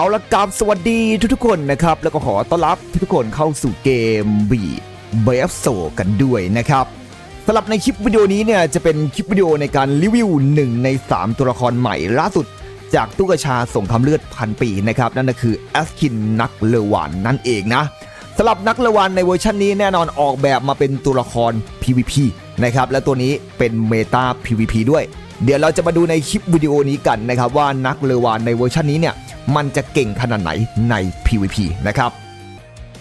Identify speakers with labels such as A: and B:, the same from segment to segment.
A: เอาละกราบสวัสดีทุกๆคนนะครับ แล้วก็ขอต้อนรับทุกๆคนเข้าสู่เกมบีเบฟโซกันด้วยนะครับสำหรับในคลิปวิดีโอนี้เนี่ยจะเป็นคลิปวิดีโอในการรีวิวหนึ่งใน 3 ตัวละครใหม่ล่าสุดจากตู้กระชาส่งคำเลือดพันปีนะครับนั่นก็คือแอสคินนักเลวานนั่นเองนะสำหรับนักเลวานในเวอร์ชันนี้แน่นอนออกแบบมาเป็นตัวละคร PVP นะครับและตัวนี้เป็นเมตา PVP ด้วย เดี๋ยวเราจะมาดูในคลิปวิดีโอนี้กันนะครับว่านักเลวานในเวอร์ชันนี้เนี่ยมันจะเก่งขนาดไหนใน PVP นะครับ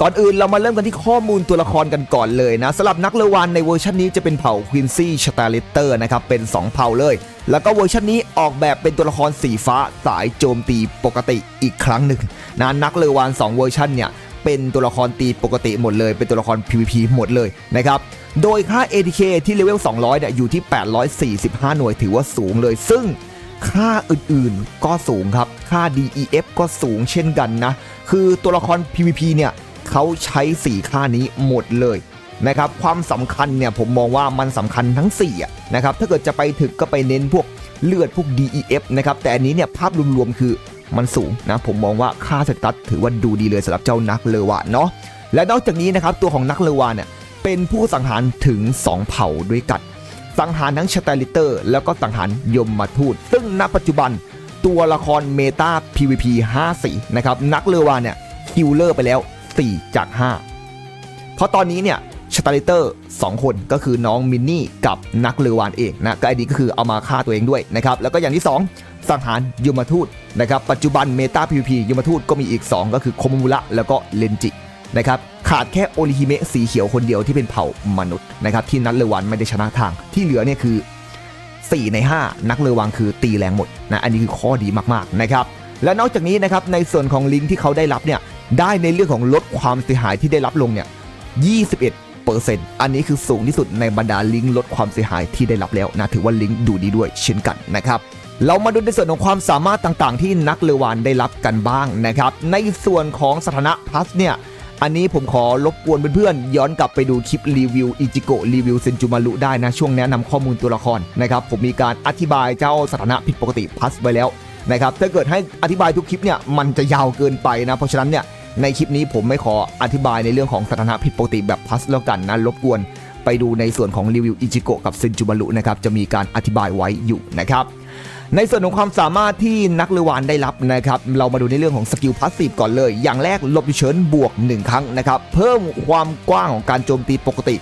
A: ก่อนอื่นเรามาเริ่มกันที่ข้อมูลตัวละครกันก่อนเลยนะสำหรับนักเลวานในเวอร์ชันนี้จะเป็นเผ่าควินซี่ชตาลิเตอร์นะครับเป็น 2 เผ่าเลย แล้วก็เวอร์ชันนี้ออกแบบเป็นตัวละครสีฟ้าสายโจมตีปกติอีกครั้งหนึ่งนะนักเลวาน 2 เวอร์ชันเนี่ย เป็นตัวละครตีปกติหมดเลย เป็นตัวละคร PVP หมดเลยนะครับ โดยค่า ATK ที่เลเวล 200 เนี่ยอยู่ที่ 845 หน่วยถือว่าสูงเลย ซึ่งค่าอื่นๆก็สูงครับ ค่า DEF ก็สูงเช่นกันนะ คือตัวละคร PVP เนี่ยเขาใช้ 4 ค่านี้หมดเลยนะครับความสำคัญเนี่ยผมมองว่ามันสำคัญทั้ง4ะนะครับถ้าเกิดจะไปถึกก็ไปเน้นพวกเลือดพวก DEF นะครับแต่อันนี้เนี่ยภาพรวมๆคือ มันสูงนะผมมองว่าค่าสตัตถือว่าดูดีเลยสำหรับเจ้านักเลวานเนาะและนอกจากนี้นะครับตัวของนักเลวานเนี่ยเป็นผู้สังหารถึง 2 เผ่าด้วยกัน สังหารทั้งชตาลิเตอร์ แล้วก็สังหารยมมาทูต ซึ่งณปัจจุบันตัวละครเมตา PVP 5 4 นะครับ นักเลวานเนี่ยคิวเลอร์ไปแล้ว 4 จาก 5 เพราะตอนนี้เนี่ย ชตาลิเตอร์2คนก็คือน้องมินนี่กับนักเลวานเองนะก็ไอดีก็คือเอามาฆ่าตัวเองด้วยนะครับแล้วก็อย่างที่ 2 สังหารยมทูตนะครับปัจจุบันเมตา PVP ยมทูตก็มีอีก 2 ก็คือโคมมุระแล้วก็เลนจินะครับขาดแค่โอริฮิเมะสีเขียวคนเดียวที่เป็นเผ่ามนุษย์นะครับที่นัดเลวันไม่ได้ชนะทางที่เหลือเนี่ยคือ 4 ใน 5 นักเลวังคือตีแรงหมดนะอันนี้คือข้อดีมากๆนะครับและนอกจากนี้นะครับในส่วนของลิงก์ที่เขาได้รับเนี่ยได้ในเรื่องของลดความเสียหายที่ได้รับลงเนี่ย21 อันนี้คือสูงที่สุดในบรรดาลิงก์ลดความเสียหายที่ได้รับแล้วนะถือว่าลิงก์ดูดีด้วยเช่นกันนะครับเรามาดูในส่วนของความสามารถต่างๆ ที่นักเลวานได้รับกันบ้างนะครับ ในส่วนของสถานะพลัสเนี่ย อันนี้ผมขอรบกวนเพื่อนๆ ย้อนกลับไปดูคลิปรีวิวอิจิโกะรีวิวเซนจูมารุได้นะ ช่วงแนะนำข้อมูลตัวละครนะครับ ผมมีการอธิบายเจ้าสถานะผิดปกติพลัสไปแล้วนะครับ ถ้าเกิดให้อธิบายทุกคลิปเนี่ยมันจะยาวเกินไปนะ เพราะฉะนั้นเนี่ย ในคลิปนี้ผมไม่ขออธิบายในเรื่องของสถานะผิดปกติแบบพลัสแล้วกันนะรบกวนไปดูในส่วนของรีวิวอิจิโกะกับซินจูมารุนะครับจะมีการอธิบายไว้อยู่นะครับในส่วนของความสามารถที่นักเลวานได้รับนะครับเรามาดูในเรื่องของสกิลพาสซีฟก่อนเลย อย่างแรกลบเฉินบวก 1 ครั้งนะครับเพิ่มความกว้างของการโจมตีปกติ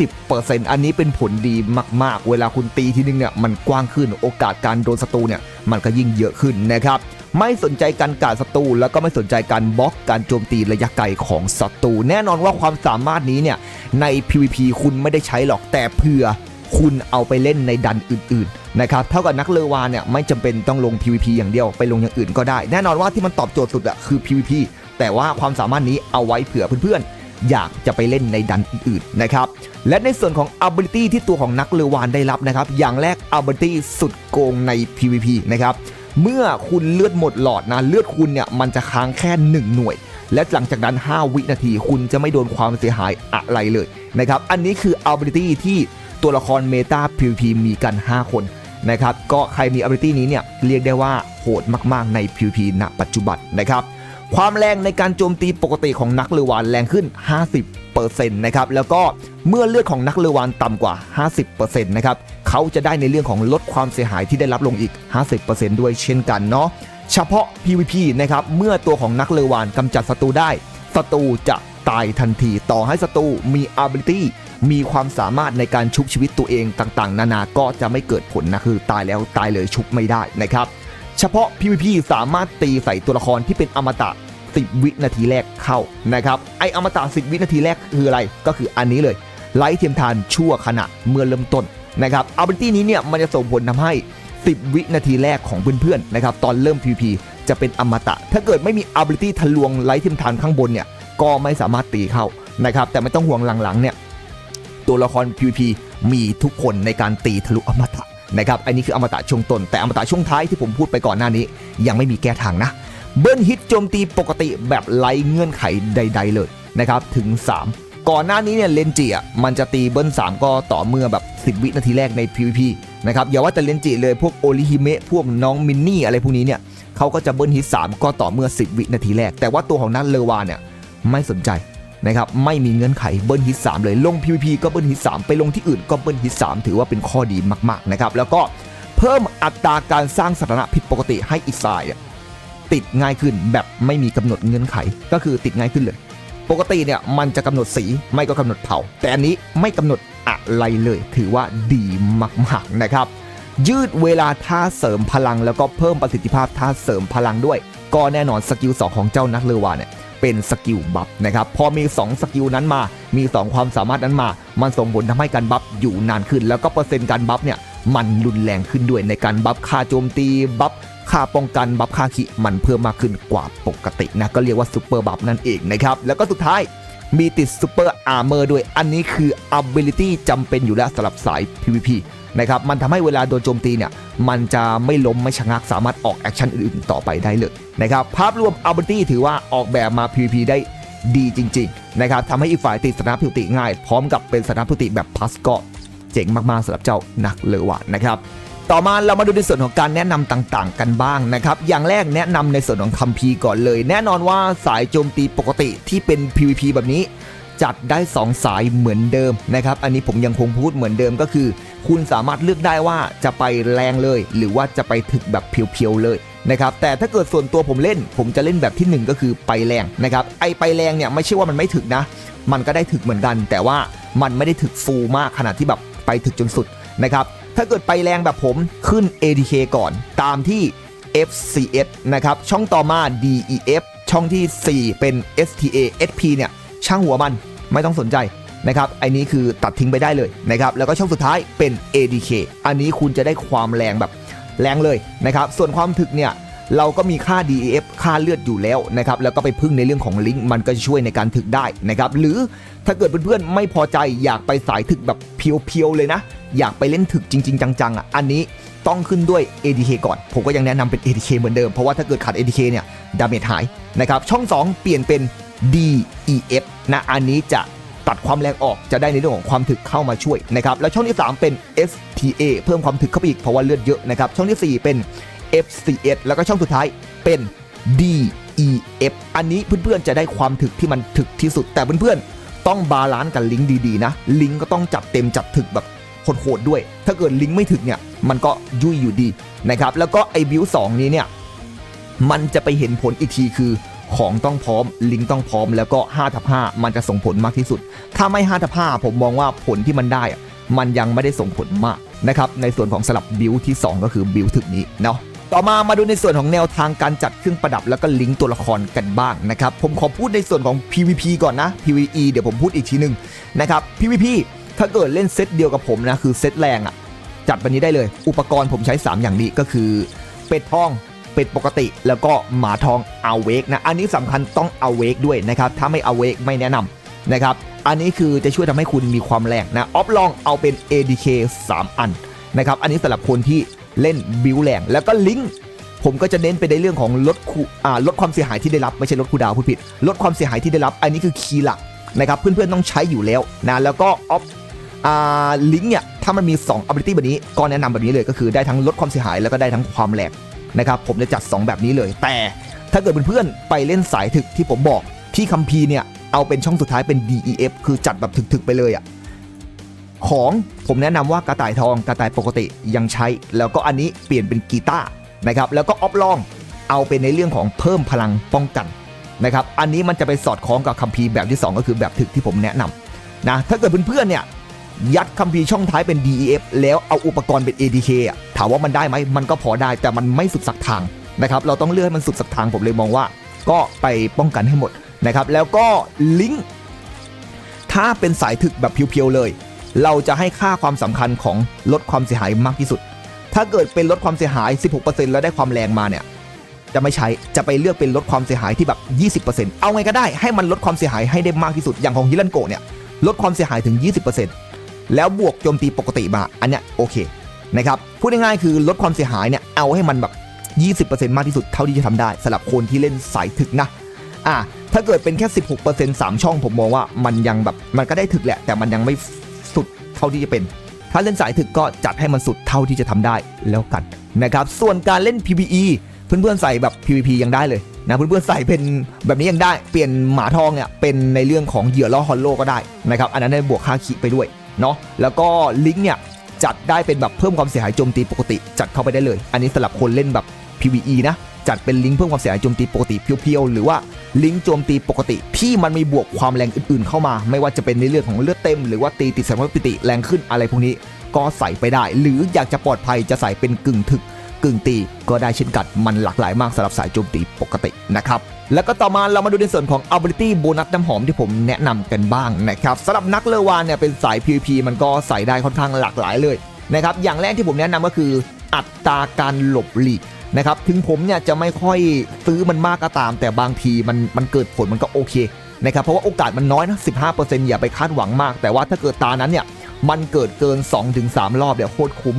A: 20%อันนี้เป็นผลดีมากๆ เวลาคุณตีทีนึงเนี่ยมันกว้างขึ้นโอกาสการโดนศัตรูเนี่ยมันก็ยิ่งเยอะขึ้นนะครับไม่สนใจการกาดศัตรูแล้วก็ไม่สนใจการบล็อกการโจมตีระยะไกลของศัตรูแน่นอนว่าความสามารถนี้เนี่ยใน PVP คุณไม่ได้ใช้หรอกแต่เพื่อคุณเอาไปเล่นในดันอื่นๆนะครับเท่ากับนักเลวานเนี่ยไม่จำเป็นต้องลง PVP อย่างเดียวไปลงอย่างอื่นก็ได้ แน่นอนว่าที่มันตอบโจทย์สุดอะคือ PVP แต่ว่าความสามารถนี้เอาไว้เผื่อเพื่อนๆ อยากจะไปเล่นในดันอื่นๆนะครับและในส่วนของ ability ที่ตัวของนักเลวานได้รับนะครับอย่างแรก ability สุดโกงใน PVP นะครับเมื่อคุณเลือดหมดหลอดนะเลือดคุณเนี่ยมันจะค้างแค่ 1 หน่วย และหลังจากนั้น 5 วินาทีคุณจะไม่โดนความเสียหายอะไรเลยนะครับอันนี้คือ ability ที่ตัวละครเมตา PVP มีกัน 5 คนนะครับก็ใครมี ability นี้เนี่ยเรียกได้ว่าโหดมากๆใน PVP ณปัจจุบันนะครับ ความแรงในการโจมตีปกติของนักเลวานแรงขึ้น 50%นะครับแล้วก็เมื่อเลือดของนักเลวานต่ำกว่า 50%นะครับเขาจะได้ในเรื่องของลดความเสียหายที่ได้รับลงอีก 50%ด้วยเช่นกันเนาะเฉพาะ PVP นะครับเมื่อตัวของนักเลวานกำจัดศัตรูได้ศัตรูจะตายทันทีต่อให้ศัตรูมี ability มีความสามารถในการชุบชีวิตตัวเองต่างๆ นานาก็จะไม่เกิดผลนะคือตายแล้วตายเลยชุบไม่ได้นะครับ เฉพาะ PVP สามารถตีใส่ตัวละครที่เป็นอมตะ 10 วินาทีแรกเข้านะครับไออมตะ 10 วินาทีแรกคืออะไรก็คืออันนี้เลยไลท์เทียมทานชั่วขณะเมื่อเริ่มต้นนะครับ ability นี้เนี่ยมันจะส่งผลทำให้ 10 วินาทีแรกของเพื่อนๆนะครับตอนเริ่ม PVP จะเป็นอมตะ ถ้าเกิดไม่มี ability ทะลวงไลท์เทียมทานข้างบนเนี่ยก็ไม่สามารถตีเข้านะครับแต่ไม่ต้องห่วงหลังๆเนี่ยตัวละคร PVP มีทุกคนในการตีทะลุอมตะ นะครับอันนี้คืออมตะช่วงต้นแต่อมตะช่วงท้ายที่ผมพูดไปก่อนหน้านี้ ยังไม่มีแก้ทางนะ เบิ้ลฮิตโจมตีปกติแบบไร้เงื่อนไขใด ๆ เลยนะครับถึง 3 ก่อนหน้านี้เนี่ยเลนจิอะมันจะตีเบิ้ล3 ก็ต่อเมื่อแบบ 10 วินาทีแรกใน PVP นะครับอย่าว่าแต่เลนจิเลยพวกโอริฮิเมะพวกน้องมินนี่อะไรพวกนี้เนี่ยเขาก็จะเบิ้ลฮิต3ก็ต่อเมื่อ 10 วินาทีแรก แต่ว่าตัวของนัทเลวาเนี่ยไม่สนใจ นะครับไม่มีเงื่อนไขเบิ้ลฮิต3เลยลง PVP ก็เบิ้ลฮิต3ไปลงที่อื่นก็เบิ้ลฮิต3ถือว่าเป็นข้อดีมากๆนะครับแล้วก็เพิ่มอัตราการสร้างสถานะผิดปกติให้อีกฝ่ายติดง่ายขึ้นแบบไม่มีกำหนดเงื่อนไขก็คือติดง่ายขึ้นเลย ปกติเนี่ยมันจะกำหนดสีไม่ก็กำหนดเผ่า แต่อันนี้ไม่กำหนดอะไรเลย ถือว่าดีมากๆนะครับ ยืดเวลาท่าเสริมพลังแล้วก็เพิ่มประสิทธิภาพท่าเสริมพลังด้วย ก็แน่นอนสกิล2ของเจ้านักเลวาเนี่ย เป็นสกิลบัฟนะครับพอมี 2 สกิลนั้นมา มี 2 ความสามารถนั้นมา มันส่งผลทำให้การบัฟอยู่นานขึ้น แล้วก็เปอร์เซ็นต์การบัฟเนี่ยมันรุนแรงขึ้นด้วยในการบัฟค่าโจมตีบัฟค่าป้องกันบัฟค่าขีมันเพิ่มมากขึ้นกว่าปกตินะก็เรียกว่าซูเปอร์บัฟนั่นเองนะครับแล้วก็สุดท้าย มีติดซูเปอร์อาร์เมอร์ด้วย อันนี้คือ ability จำเป็นอยู่แล้วสำหรับสาย PVP นะครับ มันทำให้เวลาโดนโจมตีเนี่ย มันจะไม่ล้มไม่ชะงักสามารถออกแอคชั่นอื่นๆต่อไปได้เลยนะครับ ภาพรวม ability ถือว่าออกแบบมา PVP ได้ดีจริง ๆ นะครับทำให้อีกฝ่ายติดสถานพิวติง่าย พร้อมกับเป็นสถานพิวติแบบพัสก็เจ๋งมากๆสำหรับเจ้านักเลวะนะครับ ต่อมาเรามาดูในส่วนของการแนะนำต่างๆ กันบ้างนะครับ อย่างแรกแนะนำในส่วนของคัมภีร์ก่อนเลย แน่นอนว่าสายโจมตีปกติที่เป็น PVP แบบนี้ จัดได้ 2 สายเหมือนเดิมนะครับ อันนี้ผมยังคงพูดเหมือนเดิมก็คือ คุณสามารถเลือกได้ว่าจะไปแรงเลย หรือว่าจะไปถึกแบบเพียวๆเลยนะครับแต่ถ้าเกิดส่วนตัวผมเล่น ผมจะเล่นแบบที่หนึ่งก็คือไปแรงนะครับไอไปแรงเนี่ยไม่ใช่ว่ามันไม่ถึกนะ มันก็ได้ถึกเหมือนกัน แต่ว่ามันไม่ได้ถึกฟูลมากขนาดที่แบบไปถึกจนสุดนะครับ ถ้าเกิดไปแรงแบบผมขึ้น ADK ก่อน ตามที่ FCS นะครับ ช่องต่อมา DEF ช่องที่ 4 เป็น STA SP เนี่ย ช่างหัวมันไม่ต้องสนใจนะครับไอ้นี้คือตัดทิ้งไปได้เลยนะครับ แล้วก็ช่องสุดท้ายเป็น ADK อันนี้คุณจะได้ความแรงแบบแรงเลยนะครับ ส่วนความถึกเนี่ยเราก็มีค่า DEF ค่าเลือดอยู่แล้วนะครับ แล้วก็ไปพึ่งในเรื่องของลิงก์มันก็ช่วยในการถึกได้นะครับ หรือถ้าเกิดเพื่อนๆไม่พอใจอยากไปสายถึกแบบเพียวๆเลยนะ อยากไปเล่นถึกจริง ๆ จังๆอะอันนี้ต้องขึ้นด้วย ADK ก่อน ผมก็ยังแนะนำเป็น ADK เหมือนเดิม เพราะว่าถ้าเกิดขาด ADK เนี่ย ดาเมจหายนะครับ ช่อง 2 เปลี่ยนเป็น DEF นะอันนี้จะตัดความแรงออกจะได้ในเรื่องของความถึกเข้ามาช่วยนะครับแล้วช่องที่ 3 เป็น STA เพิ่มความถึกเข้าไปอีกเพราะว่าเลือดเยอะนะครับช่องทีสี่4 เป็น FCS แล้วก็ช่องสุดท้ายเป็น DEF อันนี้เพื่อนๆจะได้ความถึกที่มันถึกที่สุดแต่เพื่อนๆต้องบาลานซ์กับลิงก์ดีๆนะ ลิงก์ก็ต้องจัดเต็มจัดถึกแบบ โหดๆด้วย ถ้าเกิดลิงก์ไม่ถึกเนี่ยมันก็ยุ่ยอยู่ดีนะครับแล้วก็ไอบิวสองนี้เนี่ยมันจะไปเห็นผลอีกทีคือของต้องพร้อมลิงก์ต้องพร้อมแล้วก็5ทับ5มันจะส่งผลมากที่สุด ถ้าไม่5ทับ5ผมมองว่าผลที่มันได้อะมันยังไม่ได้ส่งผลมากนะครับในส่วนของสลับบิวที่ 2 ก็คือบิวถึกนี้เนาะต่อมามาดูในส่วนของแนวทางการจัดเครื่องประดับแล้วก็ลิงก์ตัวละครกันบ้างนะครับผมขอพูดในส่วนของ PVP ก่อนนะ PVE เดี๋ยวผมพูดอีกทีหนึ่งนะครับ PVP ถ้าเกิดเล่นเซตเดียวกับผมนะคือเซตแรงอะ่ะจัดวันนี้ได้เลย อุปกรณ์ผมใช้ 3 อย่างนี้ก็คือ เป็ดทองเป็ดปกติ แล้วก็หมาทองเอาเวกนะอันนี้สำคัญต้องเอาเวกด้วยนะครับถ้าไม่เอาเวกไม่แนะนำนะครับอันนี้คือจะช่วยทำให้คุณมีความแรงนะออฟลองเอาเป็น ADK 3 อันนะครับอันนี้สำหรับคนที่เล่นบิวแรงแล้วก็ลิงก์ผมก็จะเน้นไปในเรื่องของลดคูอ่าลดความเสียหายที่ได้รับไม่ใช่ลดคูดาวพูดผิด ลดความเสียหายที่ได้รับ อันนี้คือคีย์หลักนะครับเพื่อนๆต้องใช้อยู่แล้วนะแล้วก็ออฟ ลิงก์เนี่ยถ้ามันมี 2 ability แบบนี้ก็แนะนำแบบนี้เลยก็คือได้ทั้งลดความเสียหายแล้วก็ได้ทั้งความแรงนะครับผมจะจัด 2 แบบนี้เลย แต่ถ้าเกิดเพื่อนๆไปเล่นสายถึกที่ผมบอกที่คัมภีร์เนี่ยเอาเป็นช่องสุดท้ายเป็น DEF คือจัดแบบถึกๆไปเลยอะของผมแนะนำว่ากระต่ายทองกระต่ายปกติยังใช้ แล้วก็อันนี้เปลี่ยนเป็นกีตาร์นะครับแล้วก็ออฟลองเอาเป็นในเรื่องของเพิ่มพลังป้องกันนะครับอันนี้มันจะไปสอดคล้องกับคัมภีร์แบบที่ 2 ก็คือแบบถึกที่ผมแนะนำนะถ้าเกิดเพื่อนๆเนี่ย ยัดคัมภีร์ช่องท้ายเป็น DEF แล้วเอาอุปกรณ์เป็น ADK ถามว่ามันได้ไหมมันก็พอได้แต่มันไม่สุดสักทางนะครับเราต้องเลือกให้มันสุดสักทางผมเลยมองว่า ก็ไปป้องกันให้หมดนะครับแล้วก็ลิงก์ถ้าเป็นสายถึกแบบเพียวๆเลย เราจะให้ค่าความสำคัญของลดความเสียหายมากที่สุด ถ้าเกิดเป็นลดความเสียหาย 16%แล้วได้ความแรงมาเนี่ยจะไม่ใช้จะไปเลือกเป็นลดความเสียหายที่แบบ 20%เอาไงก็ได้ให้มันลดความเสียหายให้ได้มากที่สุดอย่างของฮิลันโกะเนี่ยลดความเสียหายถึง 20% แล้วบวกโจมตีปกติมาอันเนี้ยโอเคนะครับพูดง่ายๆคือลดความเสียหายเนี่ยเอาให้มันแบบ 20%มากที่สุดเท่าที่จะทำได้สำหรับคนที่เล่นสายถึกนะอะถ้าเกิดเป็นแค่ 16% 3 ช่องผมมองว่ามันยังแบบมันก็ได้ถึกแหละ แต่มันยังไม่สุดเท่าที่จะเป็น ถ้าเล่นสายถึกก็จัดให้มันสุดเท่าที่จะทำได้แล้วกันนะครับส่วนการเล่น PVE เพื่อนๆใส่แบบ PVP ยังได้เลยนะเพื่อนๆใส่เป็นแบบนี้ยังได้เปลี่ยนหมาทองเนี่ยเป็นในเรื่องของเหยื่อล่อฮอลโลก็ได้นะครับอันนั้นได้บวกค่าคิไปด้วย เนาะแล้วก็ลิงก์เนี่ยจัดได้เป็นแบบเพิ่มความเสียหายโจมตีปกติ จัดเข้าไปได้เลย อันนี้สำหรับคนเล่นแบบ PVE นะจัดเป็นลิงก์เพิ่มความเสียหายโจมตีปกติเพียวๆหรือว่าลิงก์โจมตีปกติที่มันมีบวกความแรงอื่นๆ เข้ามา ไม่ว่าจะเป็นในเรื่องของเลือดเต็ม หรือว่าตีติดสมรรถปิติแรงขึ้นอะไรพวกนี้ ก็ใส่ไปได้ หรืออยากจะปลอดภัยจะใส่เป็นกึ่งถึก กึ่งตีก็ได้เช่นกันมันหลากหลายมากสำหรับสายโจมตีปกตินะครับแล้วก็ต่อมาเรามาดูในส่วนของ ability โบนัสน้ำหอมที่ผมแนะนำกันบ้างนะครับสำหรับนักเลวานเนี่ยเป็นสาย PVP มันก็ใส่ได้ค่อนข้างหลากหลายเลยนะครับอย่างแรกที่ผมแนะนำก็คืออัตราการหลบหลีกนะครับถึงผมเนี่ยจะไม่ค่อยซื้อมันมากก็ตาม แต่บางทีมันมันเกิดผลมันก็โอเคนะครับเพราะว่าโอกาสมันน้อยนะ 15%อย่าไปคาดหวังมาก แต่ว่าถ้าเกิดตานั้นเนี่ยมันเกิดเกิน 2-3 รอบเดี๋ยวโคตรคุ้ม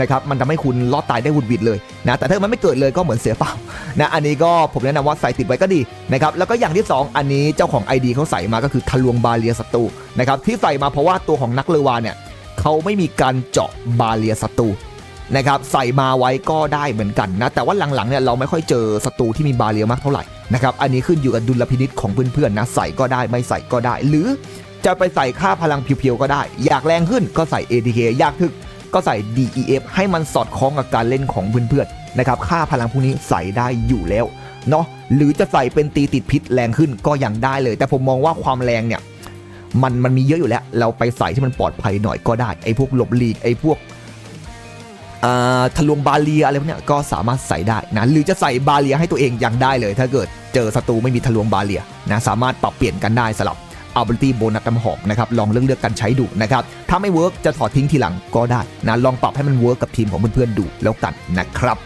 A: นะครับมันทำให้คุณรอดตายได้หุดหวิดเลยนะแต่ถ้ามันไม่เกิดเลยก็เหมือนเสียเปล่านะอันนี้ก็ผมแนะนำว่าใส่ติดไว้ก็ดีนะครับแล้วก็อย่างที่ 2 อันนี้เจ้าของ ID เขาใส่มาก็คือทะลวงบาเรียศัตรูนะครับที่ใส่มาเพราะว่าตัวของนักเลวานเนี่ยเขาไม่มีการเจาะบาเรียศัตรูนะครับใส่มาไว้ก็ได้เหมือนกันนะแต่ว่าหลังๆเนี่ยเราไม่ค่อยเจอศัตรูที่มีบาเรียมากเท่าไหร่นะครับอันนี้ขึ้นอยู่กับดุลพินิษของเพื่อนๆนะใส่ก็ได้ไม่ใส่ก็ได้ หรือจะไปใส่ค่าพลังเพียวๆก็ได้ อยากแรงขึ้นก็ใส่ ATK อยากถึก ก็ใส่ DEF ให้มันสอดคล้องกับการเล่นของเพื่อนๆนะครับค่าพลังพวกนี้ใส่ได้อยู่แล้วเนาะหรือจะใส่เป็นตีติดพิษแรงขึ้นก็ยังได้เลย แต่ผมมองว่าความแรงเนี่ยมันมันมีเยอะอยู่แล้ว เราไปใส่ที่มันปลอดภัยหน่อยก็ได้ไอ้พวกหลบหลีกไอ้พวกทะลวงบาเลียอะไรพวกนี้ก็สามารถใส่ได้นะหรือจะใส่บาเลียให้ตัวเองยังได้เลย ถ้าเกิดเจอศัตรูไม่มีทะลวงบาเลียนะสามารถปรับเปลี่ยนกันได้สลับ ability โบนัสน้ำหอมนะครับลองเลือกเลือกกันใช้ดูนะครับถ้าไม่เวิร์กจะถอดทิ้งทีหลังก็ได้นะลองปรับให้มันเวิร์กกับทีมของเพื่อนๆดูแล้วกันนะครับ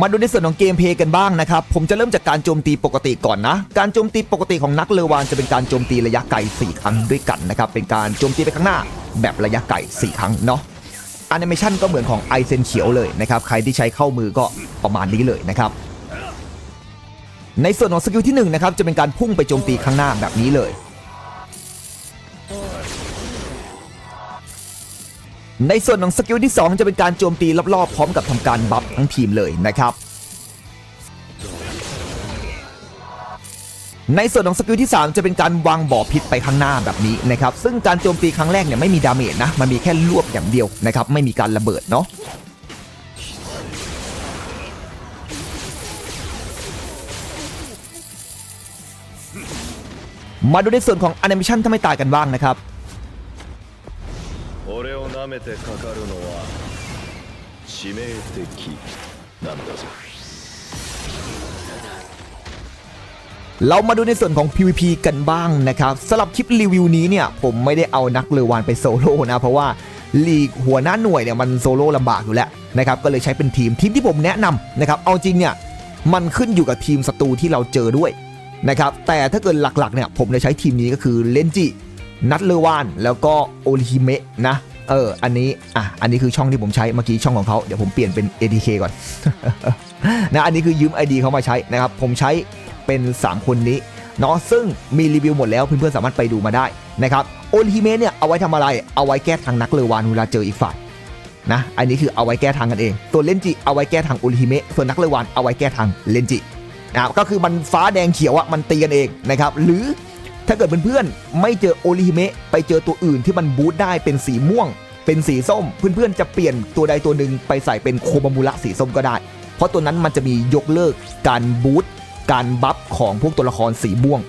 A: มาดูในส่วนของเกมเพย์กันบ้างนะครับ ผมจะเริ่มจากการโจมตีปกติก่อนนะ การโจมตีปกติของนักเลวานจะเป็นการโจมตีระยะไกล 4 ครั้งด้วยกันนะครับ เป็นการโจมตีไปข้างหน้า แบบระยะไกล 4 ครั้งเนาะแอนิเมชันก็เหมือนของไอเซนเขียวเลยนะครับ ใครที่ใช้เข้ามือก็ประมาณนี้เลยนะครับ ในส่วนของสกิลที่1นะครับ จะเป็นการพุ่งไปโจมตีข้างหน้าแบบนี้เลย ในส่วนของสกิลที่ 2 จะเป็นการโจมตีรอบๆพร้อมกับทำการบัฟทั้งทีมเลยนะครับ ในส่วนของสกิลที่ 3 จะเป็นการวางบ่อพิษไปข้างหน้าแบบนี้นะครับ ซึ่งการโจมตีครั้งแรกเนี่ยไม่มีดาเมจนะ มันมีแค่ลวกอย่างเดียวนะครับ ไม่มีการระเบิดเนาะมาดูในส่วนของแอนิเมชันถ้าไม่ตายกันบ้างนะครับ
B: 俺を舐めてかかるのは致命的なんだぞ
A: เรามาดูในส่วนของ PVP กันบ้างนะครับสำหรับคลิปรีวิวนี้เนี่ยผมไม่ได้เอานักเลวานไปโซโล่นะ เพราะว่าลีกหัวหน้าหน่วยเนี่ยมันโซโล่ลำบากอยู่แล้วนะครับก็เลยใช้เป็นทีมทีมที่ผมแนะนำนะครับเอาจริงเนี่ยมันขึ้นอยู่กับทีมศัตรูที่เราเจอด้วยนะครับแต่ถ้าเกิดหลักๆเนี่ยผมเลยใช้ทีมนี้ก็คือเลนจินัทเลวานแล้วก็โอริฮิเมะนะ เออ อันนี้ อะ อันนี้คือช่องที่ผมใช้เมื่อกี้ช่องของเขาเดี๋ยวผมเปลี่ยนเป็น ATK ก่อน นะ อันนี้คือยืม ID เขามาใช้นะครับ ผมใช้เป็น 3 คนนี้เนาะ ซึ่งมีรีวิวหมดแล้วเพื่อนๆสามารถไปดูมาได้นะครับ โอลิฮิเมะเนี่ยเอาไว้ทำอะไร เอาไว้แก้ทางนักเลวานเวลาเจออีกฝ่ายนะ อันนี้คือเอาไว้แก้ทางกันเองตัวเลนจิเอาไว้แก้ทางโอลิฮิเมะส่วนนักเลวานเอาไว้แก้ทางเลนจินะก็คือมันฟ้าแดงเขียวอะมันตีกันเองนะครับ หรือ ถ้าเกิดเพื่อนๆไม่เจอโอลิฮิเมะไปเจอตัวอื่นที่มันบูทได้เป็นสีม่วง เป็นสีส้ม เพื่อนๆจะเปลี่ยนตัวใดตัวหนึ่งไปใส่เป็นโคบามูระสีส้มก็ได้ เพราะตัวนั้นมันจะมียกเลิกการบูทการบัฟของพวกตัวละครสีม่วง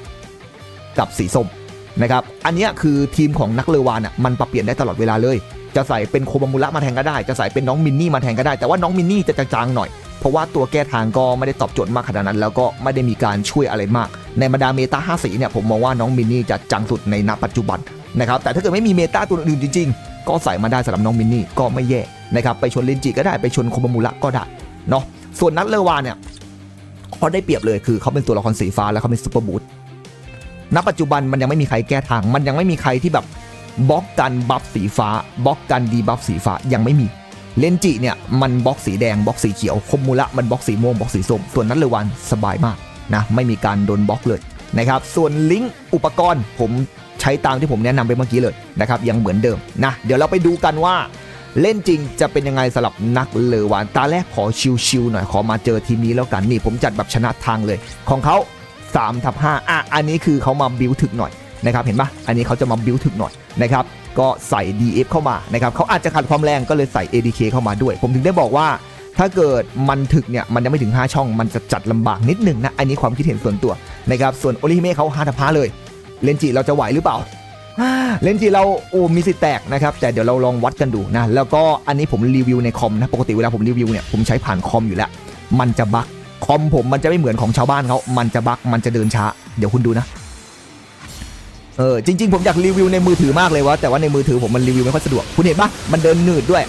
A: กับสีส้มนะครับอันนี้คือทีมของนักเลวานอะมันปรับเปลี่ยนได้ตลอดเวลาเลย จะใส่เป็นโคบามูระมาแทนก็ได้ จะใส่เป็นน้องมินนี่มาแทนก็ได้ แต่ว่าน้องมินนี่จะจางๆหน่อย เพราะว่าตัวแก้ทางก็ไม่ได้ตอบโจทย์มากขนาดนั้น แล้วก็ไม่ได้มีการช่วยอะไรมาก ในบรรดาเมตา5สีเนี่ยผมมองว่าน้องมินนี่จะจังสุดในณปัจจุบันนะครับแต่ถ้าเกิดไม่มีเมตาตัวอื่นจริงๆ ก็ใส่มาได้สำหรับน้องมินนี่ก็ไม่แย่นะครับไปชนลินจิก็ได้ไปชนโคบามูระก็ได้เนาะส่วนนัทเลวานเนี่ยเขาได้เปรียบเลยคือเขาเป็นตัวละครสีฟ้าแล้วเขาเป็นซูเปอร์บูทณปัจจุบันมันยังไม่มีใครแก้ทาง มันยังไม่มีใครที่แบบบล็อกกันบัฟสีฟ้าบล็อกกันดีบัฟสีฟ้ายังไม่มี เลนจิเนี่ยมันบล็อกสีแดงบล็อกสีเขียวคมมูระมันบล็อกสีม่วงบล็อกสีส้มส่วนนั้นเลวันสบายมากนะไม่มีการโดนบล็อกเลยนะครับส่วนลิงก์อุปกรณ์ผมใช้ตามที่ผมแนะนำไปเมื่อกี้เลยนะครับยังเหมือนเดิมนะเดี๋ยวเราไปดูกันว่าเล่นจริงจะเป็นยังไงสำหรับนักเลวานตาแรกขอชิวๆหน่อยขอมาเจอทีมนี้แล้วกันนี่ผมจัดแบบชนะทางเลย ของเขา3ทับ5อะอันนี้คือเขามาบิวถึกหน่อยนะครับเห็นปะอันนี้เขาจะมาบิวถึกหน่อยนะครับ ก็ใส่ DF เข้ามานะครับเขาอาจจะขัดความแรงก็เลยใส่ ADK เข้ามาด้วย ผมถึงได้บอกว่า ถ้าเกิดมันถึกเนี่ยมันยังไม่ถึง 5 ช่อง มันจะจัดลำบากนิดหนึ่งนะอันนี้ความคิดเห็นส่วนตัวนะครับส่วนโอริฮิเมะเขา5ทับ5เลยเลนจิเราจะไหวหรือเปล่าเลนจิเราโอ้มีสิแตกนะครับ แต่เดี๋ยวเราลองวัดกันดูนะ แล้วก็อันนี้ผมรีวิวในคอมนะ ปกติเวลาผมรีวิวเนี่ย ผมใช้ผ่านคอมอยู่แล้ว มันจะบั๊กคอมผมมันจะไม่เหมือนของชาวบ้านเขา มันจะบั๊กมันจะเดินช้า เดี๋ยวคุณดูนะ เออจริงๆผมอยากรีวิวในมือถือมากเลยวะแต่ว่าในมือถือผมมันรีวิวไม่ค่อยสะดวกคุณเห็นปะมันเดินหนืดด้วย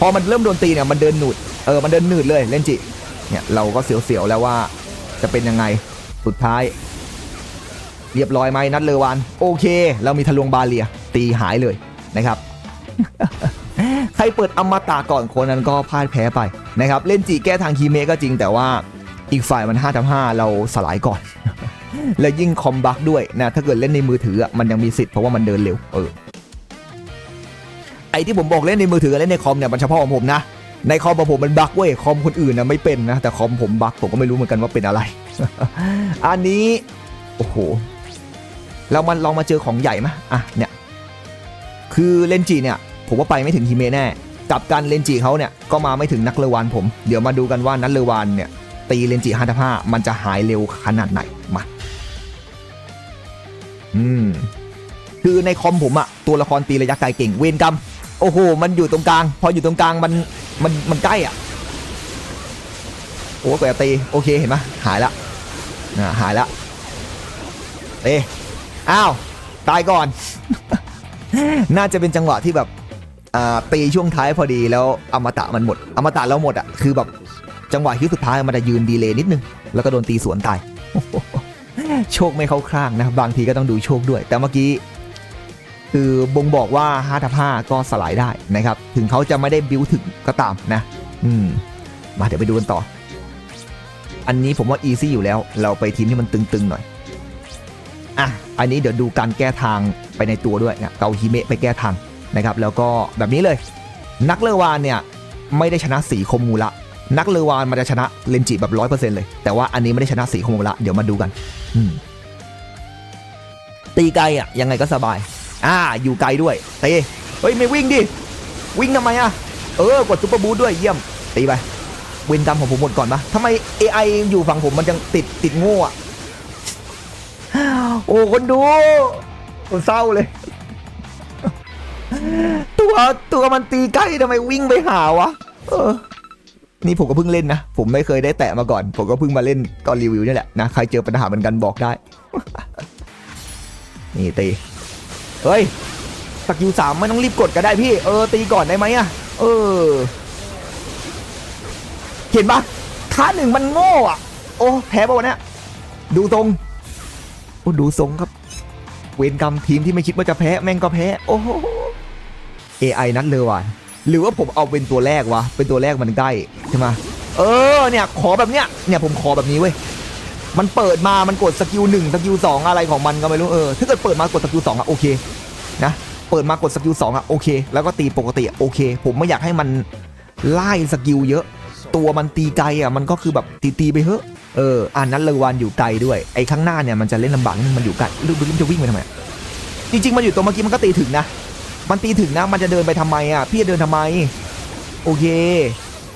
A: พอมันเริ่มโดนตีเนี่ยมันเดินหนืดเออมันเดินหนืดเลยเลนจิเนี่ยเราก็เสียวๆแล้วว่าจะเป็นยังไงสุดท้าย เรียบร้อยไหมนัดเลอวานโอเค เรามีทะลวงบาเลียตีหายเลยนะครับใครเปิดอมตะก่อนคนนั้นก็พ่ายแพ้ไปนะครับเล่นจีแก้ทางคีเมก็จริงแต่ว่าอีกฝ่ายมัน5ทำ5เราสลายก่อน แล้วยิ่งคอมบักด้วยนะถ้าเกิดเล่นในมือถือมันยังมีสิทธิ์เพราะว่ามันเดินเร็วเออไอที่ผมบอกเล่นในมือถือกับเล่นในคอมเนี่ยมันเฉพาะของผมนะในคอมของผมมันบักเว้ยคอมคนอื่นนะไม่เป็นนะแต่คอมผมบักผมก็ไม่รู้เหมือนกันว่าเป็นอะไร อันนี้โอ้โหเรามันลองมาเจอของใหญ่ไหมอะเนี่ยคือเลนจีเนี่ยผมว่าไปไม่ถึงฮิเมแน่กับการเลนจีเขาเนี่ยก็มาไม่ถึงนักเลวานผม เดี๋ยวมาดูกันว่านักเลวานเนี่ยตีเลนจีห้าทับห้ามันจะหายเร็วขนาดไหนมา อืมคือในคอมผมอะตัวละครตีระยะไกลเก่งเวนกรรมโอ้โห มันอยู่ตรงกลาง พออยู่ตรงกลางมันมันมันใกล้อะโอ้กว่าจะตีโอเคเห็นไหมหายละนะหายละเอะอ้าวตายก่อน น่าจะเป็นจังหวะที่แบบอ่าตีช่วงท้ายพอดีแล้วอมตะมันหมด อมตะแล้วหมดอะคือแบบจังหวะที่สุดท้ายมันจะยืนดีเลยนิดนึง แล้วก็โดนตีสวนตาย โชคไม่เข้าข้างนะบางทีก็ต้องดูโชคด้วย แต่เมื่อกี้คือบ่งบอกว่า5ทับ5ก็สลายได้นะครับ ถึงเขาจะไม่ได้บิวถึงก็ตามนะ อืม มาเดี๋ยวไปดูกันต่อ อันนี้ผมว่าอีซี่อยู่แล้ว เราไปทีมที่มันตึงๆหน่อย อะ อันนี้เดี๋ยวดูการแก้ทางไปในตัวด้วยนะเกาฮิเมะไปแก้ทางนะครับ แล้วก็แบบนี้เลย นักเลวานเนี่ยไม่ได้ชนะสีคมมูละ นักเลวานมันจะชนะเลนจิแบบร้อยเปอร์เซ็นต์เลย แต่ว่าอันนี้ไม่ได้ชนะสีคมมูละ เดี๋ยวมาดูกัน ตีไกลอะ ยังไงก็สบาย อ่า อยู่ไกลด้วยตะเฮ้ย ไม่วิ่งดิ วิ่งทำไมอะ เออ กดซุปเปอร์บูทด้วยเยี่ยม ตีไป เวนกรรมของผมหมดก่อนปะทำไม AI อยู่ฝั่งผมมันยังติดติดโง่อะโอ้คนดูผมเศร้าเลย ตัวตัวมันตีใกล้ทำไมวิ่งไปหาวะ เออ นี่ผมก็เพิ่งเล่นนะ ผมไม่เคยได้แตะมาก่อน ผมก็เพิ่งมาเล่นตอนรีวิวนี่แหละนะ ใครเจอปัญหาเหมือนกันบอกได้ นี่ตี เฮ้ยสกิลสามไม่ต้องรีบกดก็ได้พี่ เออ ตีก่อนได้ไหมอะเออ เห็นปะท่าหนึ่งมันโง่อะโอ้แพ้ปะวะเนี่ยดูทรงโอ้ดูทรงครับ เวรกรรมทีมที่ไม่คิดว่าจะแพ้ แม่งก็แพ้ โอ้โห AI นัดเลยว่ะ หรือว่าผมเอาเป็นตัวแรกวะ เป็นตัวแรกมันใกล้ใช่ไหมเออเนี่ยขอแบบเนี้ยเนี่ยผมขอแบบนี้เว้ยมันเปิดมามันกดสกิลหนึ่งสกิลสองอะไรของมันก็ไม่รู้เออถ้าเกิดเปิดมากดสกิลสองอะโอเคนะเปิดมากดสกิลสองอะโอเค แล้วก็ตีปกติโอเค ผมไม่อยากให้มันไล่สกิลเยอะ ตัวมันตีไกลอะมันก็คือแบบตีตีไปเถอะเอออันนั้นเลวันอยู่ไกลด้วยไอ้ข้างหน้าเนี่ยมันจะเล่นลำบากนึงมันอยู่ไกลดูดูมันจะวิ่งไปทำไมอะจริงๆมันอยู่ตัวเมื่อกี้มันก็ตีถึงนะ มันตีถึงนะมันจะเดินไปทำไมอะ พี่จะเดินทำไม โอเค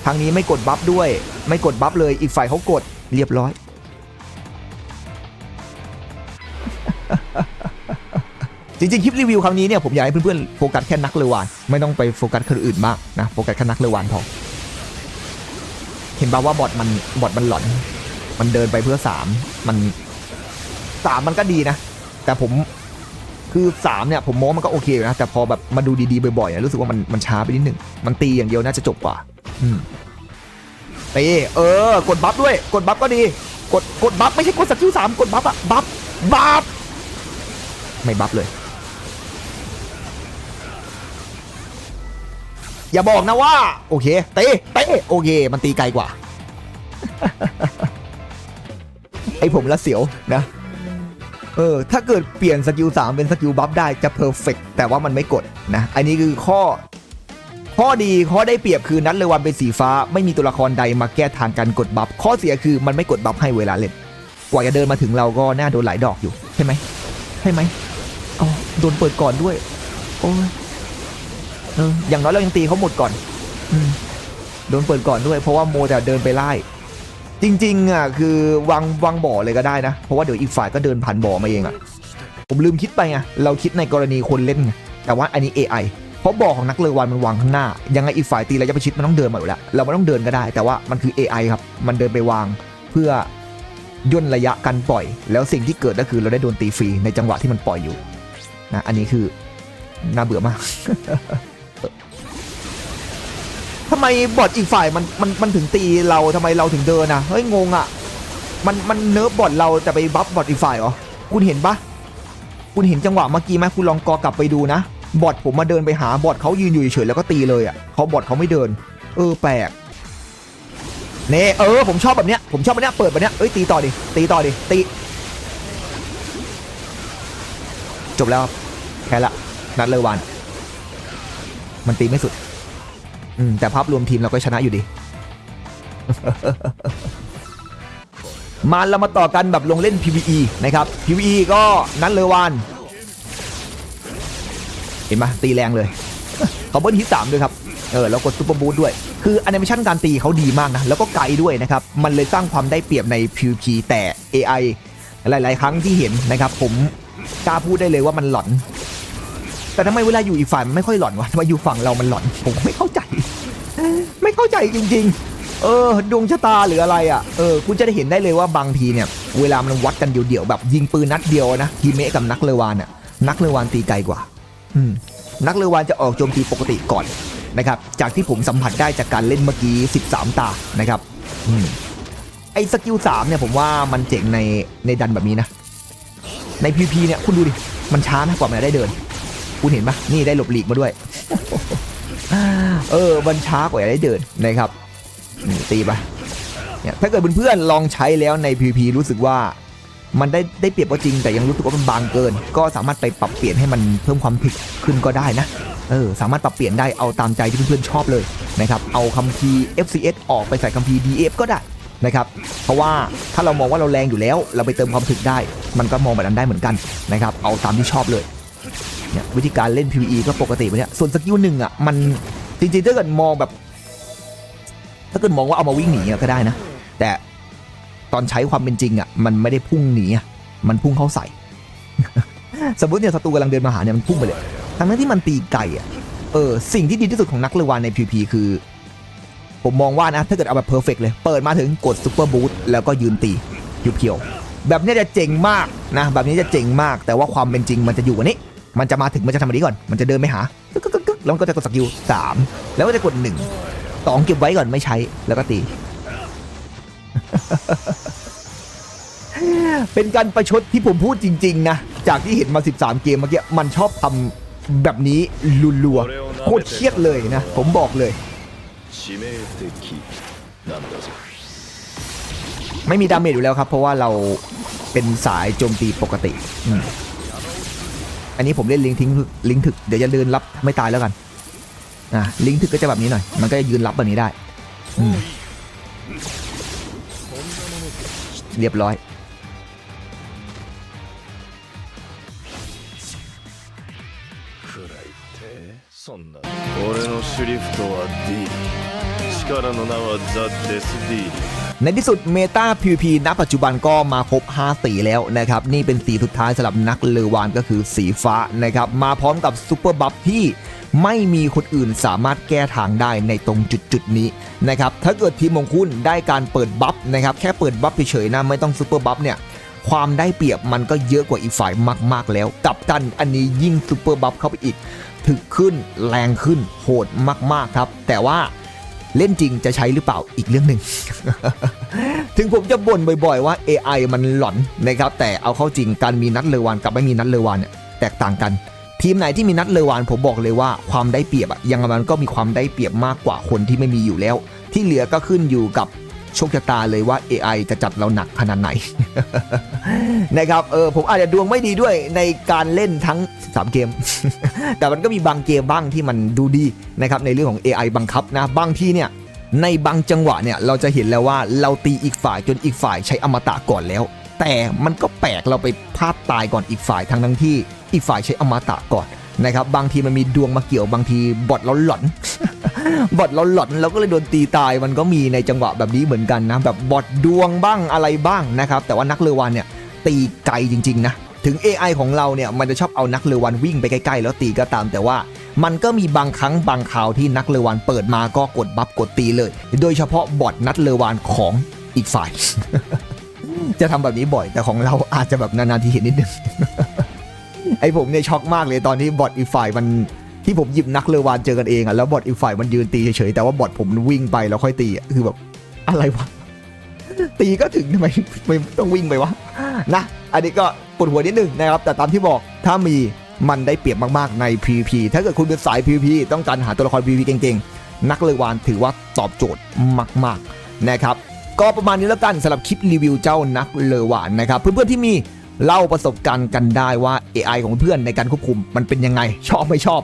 A: ทางนี้ไม่กดบัฟด้วย ไม่กดบัฟเลยอีกฝ่ายเขากดเรียบร้อย จริงๆ คลิปรีวิวครั้งนี้เนี่ยผมอยากให้เพื่อนๆโฟกัสแค่นักเลวานไม่ต้องไปโฟกัสคนอื่นมากนะโฟกัสแค่นักเลวานพอเห็นป่าว่าบอทมันบอทมันหลอน มันเดินไปเพื่อสามมันสามมันก็ดีนะ แต่ผม คือสามเนี่ยผมมองมันก็โอเคอยู่นะแต่พอแบบมาดูดีๆบ่อยๆอะรู้สึกว่ามันมันช้าไปนิดหนึ่งมันตีอย่างเดียวน่าจะจบกว่าอืมตีเออกดบัฟด้วย กดบัฟก็ดี กดกดบัฟไม่ใช่กดสกิลสามกดบัฟอะบัฟบัฟไม่บัฟเลย อย่าบอกนะว่า โอเคเตะเตะโอเค มันตีไกลกว่า ไอผมละเสียวนะ เออถ้าเกิดเปลี่ยนสกิล3เป็นสกิลบัฟได้จะเพอร์เฟกแต่ว่ามันไม่กดนะอันนี้คือข้อ ข้อดีข้อได้เปรียบคือนัดเลวันเป็นสีฟ้า ไม่มีตัวละครใดมาแก้ทางการกดบัฟข้อเสียคือมันไม่กดบัฟให้เวลาเล่นกว่าจะเดินมาถึงเราก็น่าโดนหลายดอกอยู่ใช่ไหมใช่ไหมอ๋อโดนเปิดก่อนด้วย โอ้ยเอออย่างน้อยเรายังตีเขาหมดก่อน อืมโดนเปิดก่อนด้วย เพราะว่าโมแต่เดินไปไล่ จริงๆอะคือวางวางบ่อเลยก็ได้นะ เพราะว่าเดี๋ยวอีกฝ่ายก็เดินผ่านบ่อมาเองอะผมลืมคิดไปไงเราคิดในกรณีคนเล่นไงแต่ว่าอันนี้ AI เพราะบ่อของนักเลอวันมันวางข้างหน้า ยังไงอีกฝ่ายตีราจะไปชิดมันต้องเดินมาอยู่แล้วเราไม่ต้องเดินก็ได้ แต่ว่ามันคือ AI ครับมันเดินไปวางเพื่อย่นระยะการปล่อย แล้วสิ่งที่เกิดก็คือเราได้โดนตีฟรีในจังหวะที่มันปล่อยอยู่นะอันนี้คือน่าเบื่อมาก ทำไมบอทอีกฝ่ายมันมันมันถึงตีเราทำไมเราถึงเดินนะเฮ้ยงงอะมันมันเนิร์ฟบอทเราจะไปบัฟบอทอีกฝ่ายเหรอคุณเห็นปะคุณเห็นจังหวะเมื่อกี้ไหมคุณลองกอกลับไปดูนะ บอทผมมาเดินไปหาบอทเขายืนอยู่เฉยแล้วก็ตีเลยอะเขาบอทเขาไม่เดิน เออแปลกเน่เออผมชอบแบบเนี้ยผมชอบแบบเนี้ยเปิดแบบเนี้ยเอ้ยตีต่อดิตีต่อดิตีจบแล้วแค่ละนัดเลวานมันตีไม่สุด อืมแต่ภาพรวมทีมเราก็ชนะอยู่ดี มาเรามาต่อกันแบบลงเล่น PVE นะครับ PVE ก็นัดเลยวาน เห็นไหมตีแรงเลยเขาเบิ้ลฮิตสามด้วยครับ เออ แล้วกดซูเปอร์บูทด้วย คือแอนิเมชันการตีเขาดีมากนะ แล้วก็ไกลด้วยนะครับ มันเลยสร้างความได้เปรียบใน PVP แต่ AI หลาย ๆ ครั้งที่เห็นนะครับ ผมกล้าพูดได้เลยว่ามันหลอน แต่ทำไมเวลาอยู่อีกฝ่ายมันไม่ค่อยหลอนวะทำไมอยู่ฝั่งเรามันหลอน ผมไม่เข้าใจ ไม่เข้าใจจริง ๆ เออ ดวงชะตาหรืออะไรอะ เออ คุณจะได้เห็นได้เลยว่าบางทีเนี่ย เวลามันวัดกันเดี่ยวๆแบบยิงปืนนัดเดียวนะทีเมะกับนักเลวานอะ นักเลวานตีไกลกว่า อืม นักเลวานจะออกโจมตีปกติก่อนนะครับ จากที่ผมสัมผัสได้จากการเล่นเมื่อกี้ 13 ตา นะครับ อืม ไอ้สกิล3เนี่ยผมว่ามันเจ๋งในในดันแบบนี้นะ ใน PVP เนี่ยคุณดูดิ มันช้านะกว่ามันจะได้เดิน คุณเห็นปะนี่ได้หลบหลีกมาด้วย เออมันช้ากว่าได้เดินนะครับตีไปเนี่ยถ้าเกิดเพื่อนๆลองใช้แล้วใน PVP รู้สึกว่ามันได้ได้เปรียบก็จริง แต่ยังรู้สึกว่ามันบางเกิน ก็สามารถไปปรับเปลี่ยนให้มันเพิ่มความถึกขึ้นก็ได้นะเออสามารถปรับเปลี่ยนได้เอาตามใจที่เพื่อนๆชอบเลยนะครับเอาคัมภีร์ FCS ออกไปใส่คัมภีร์ DF ก็ได้นะครับเพราะว่าถ้าเรามองว่าเราแรงอยู่แล้ว เราไปเติมความถึกได้ มันก็มองแบบนั้นได้เหมือนกันนะครับเอาตามที่ชอบเลย เนี่ยวิธีการเล่น PVE ก็ปกติไปเนี่ยส่วนสกิลหนึ่งอะมันจริงๆถ้าเกิดมองแบบ ถ้าเกิดมองว่าเอามาวิ่งหนีก็ได้นะ แต่ตอนใช้ความเป็นจริงอะมันไม่ได้พุ่งหนีมันพุ่งเข้าใส่ สมมติเนี่ยศัตรูกำลังเดินมาหาเนี่ยมันพุ่งไปเลยทั้งนั้นที่มันตีไก่อะเออสิ่งที่ดีที่สุดของนักเลวานใน PVP คือ ผมมองว่านะถ้าเกิดเอาแบบเพอร์เฟกเลย เปิดมาถึงกดซุปเปอร์บูทแล้วก็ยืนตีเพียวๆแบบนี้จะเจ๋งมากนะแบบนี้จะเจ๋งมาก แต่ว่าความเป็นจริงมันจะอยู่กว่านี้ มันจะมาถึงมันจะทำแบบนี้ก่อน มันจะเดินไปหาแล้วมันก็จะกดสกิลสามแล้วก็จะกดหนึ่งสองเก็บไว้ก่อนไม่ใช้แล้วก็ตี เป็นการประชดที่ผมพูดจริง ๆ นะ จากที่เห็นมา 13 เกมเมื่อกี้มันชอบทำแบบนี้ลัวๆโคตรเครียดเลยนะ ผมบอกเลย ไม่มีดาเมจอยู่แล้วครับ เพราะว่าเราเป็นสายโจมตีปกติ อันนี้ผมเล่นลิงทิ้งลิงถึกเดี๋ยวจะเดินรับไม่ตายแล้วกันอะลิงถึกก็จะแบบนี้หน่อย มันก็จะยืนรับแบบนี้ได้อืเรียบร้อย
B: くらいってそんな俺のシュリフトは D 力の名はザ・デス・ディール
A: ในที่สุดเมตา PVP ณปัจจุบันก็มาครบ 5 สีแล้วนะครับ นี่เป็นสีสุดท้ายสำหรับนักเลวานก็คือสีฟ้านะครับ มาพร้อมกับซูเปอร์บัฟที่ไม่มีคนอื่นสามารถแก้ทางได้ในตรงจุดจุดๆนี้นะครับ ถ้าเกิดทีมของคุณได้การเปิดบัฟนะครับ แค่เปิดบัฟเฉยๆนะไม่ต้องซูเปอร์บัฟเนี่ย ความได้เปรียบมันก็เยอะกว่าอีกฝ่ายมาก ๆ แล้ว กับกันอันนี้ยิ่งซูเปอร์บัฟเข้าไปอีก ถึกขึ้นแรงขึ้นโหดมาก ๆ ครับ แต่ว่าเล่นจริงจะใช้หรือเปล่าอีกเรื่องหนึ่ง ถึงผมจะบ่นบ่อยๆว่า AI มันหลอนนะครับ แต่เอาเข้าจริงการมีนัดเลวานกับไม่มีนัดเลวานเนี่ยแตกต่างกัน ทีมไหนที่มีนัดเลวานผมบอกเลยว่าความได้เปรียบอะยังไงมันก็มีความได้เปรียบมากกว่าคนที่ไม่มีอยู่แล้ว ที่เหลือก็ขึ้นอยู่กับ โชคชะตาเลยว่า AI จะจัดเราหนักขนาดไหนนะครับเออผมอาจจะดวงไม่ดีด้วยในการเล่นทั้ง 3 เกม แต่มันก็มีบางเกมบ้างที่มันดูดีนะครับในเรื่องของ AI บังคับนะบางที่เนี่ยในบางจังหวะเนี่ยเราจะเห็นแล้วว่าเราตีอีกฝ่ายจนอีกฝ่ายใช้อมตะก่อนแล้ว แต่มันก็แปลกเราไปพลาดตายก่อนอีกฝ่ายทั้งทั้งที่อีกฝ่ายใช้อมตะก่อน นะครับบางทีมันมีดวงมาเกี่ยวบางทีบอทเราหลอนบอทเราหลอนเราก็เลยโดนตีตายมันก็มีในจังหวะแบบนี้เหมือนกันนะแบบบอทดวงบ้างอะไรบ้างนะครับแต่ว่านักเลอวันเนี่ยตีไกลจริงๆนะถึง AI ของเราเนี่ยมันจะชอบเอานักเลอวันวิ่งไปใกล้ๆแล้วตีก็ตามแต่ว่ามันก็มีบางครั้งบางคราวที่นักเลอวันเปิดมาก็กดบัฟกดตีเลย โดยเฉพาะบอทนักเลอวันของอีกฝ่าย จะทำแบบนี้บ่อยแต่ของเราอาจจะแบบนานๆทีเห็นนิดนึง ไอผมเนี่ยช็อกมากเลยตอนที่บอทอีกฝ่ายมันที่ผมหยิบนักเลวานเจอกันเองอะแล้วบอทอีกฝ่ายมันยืนตีเฉยๆแต่ว่าบอทผมวิ่งไปแล้วค่อยตีอะคือแบบอะไรวะตีก็ถึงทำไมไม่ต้องวิ่งไปวะนะอันนี้ก็ปวดหัวนิดนึงนะครับ แต่ตามที่บอกถ้ามีมันได้เปรียบมากๆใน PVP ถ้าเกิดคุณเป็นสาย PVP ต้องการหาตัวละคร PVP เก่งๆ นักเลวานถือว่าตอบโจทย์มากๆนะครับ ก็ประมาณนี้แล้วกันสำหรับคลิปรีวิวเจ้านักเลวานนะครับ เพื่อนๆที่มี เล่าประสบการณ์กันได้ว่า AI ของเพื่อนในการควบคุมมันเป็นยังไง ชอบไม่ชอบ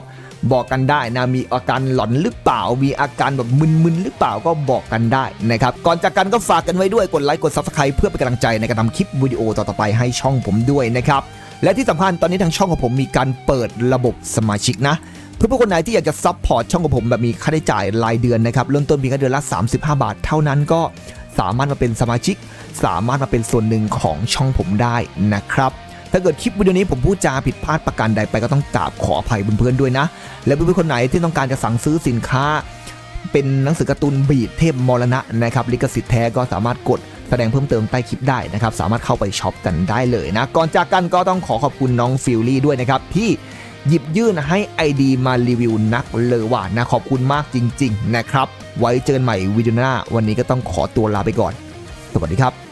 A: บอกกันได้นะมีอาการหลอนหรือเปล่า มีอาการแบบมึนๆหรือเปล่าก็บอกกันได้นะครับก่อนจากกันก็ฝากกันไว้ด้วยกดไลค์กด Subscribe เพื่อเป็นกำลังใจในการทำคลิปวิดีโอต่อๆไปให้ช่องผมด้วยนะครับและที่สำคัญตอนนี้ทางช่องของผมมีการเปิดระบบสมาชิกนะ เพื่อผู้คนไหนที่อยากจะซัพพอร์ตช่องของผมแบบมีค่าใช้จ่ายรายเดือนนะครับเริ่มต้นเพียงแค่เดือนละ 35 บาท เท่านั้นก็สามารถมาเป็นสมาชิก สามารถมาเป็นส่วนหนึ่งของช่องผมได้นะครับถ้าเกิดคลิปวิดีโอนี้ผมพูดจาผิดพลาดประการใดไปก็ต้องกราบขออภัยเพื่อนๆด้วยนะ และเพื่อนๆคนไหนที่ต้องการจะสั่งซื้อสินค้า เป็นหนังสือการ์ตูนบีดเทพมรณะนะครับลิขสิทธิ์แท้ก็สามารถกดแสดงเพิ่มเติมใต้คลิปได้นะครับ สามารถเข้าไปช็อปกันได้เลยนะ ก่อนจากกันก็ต้องขอขอบคุณน้องฟิลลี่ด้วยนะครับ ที่ หยิบยื่นให้ไอดีมารีวิวนักเลอว่านะขอบคุณมากจริงๆนะครับ ไว้เจอกันใหม่วิดีโอหน้า วันนี้ก็ต้องขอตัวลาไปก่อน สวัสดีครับ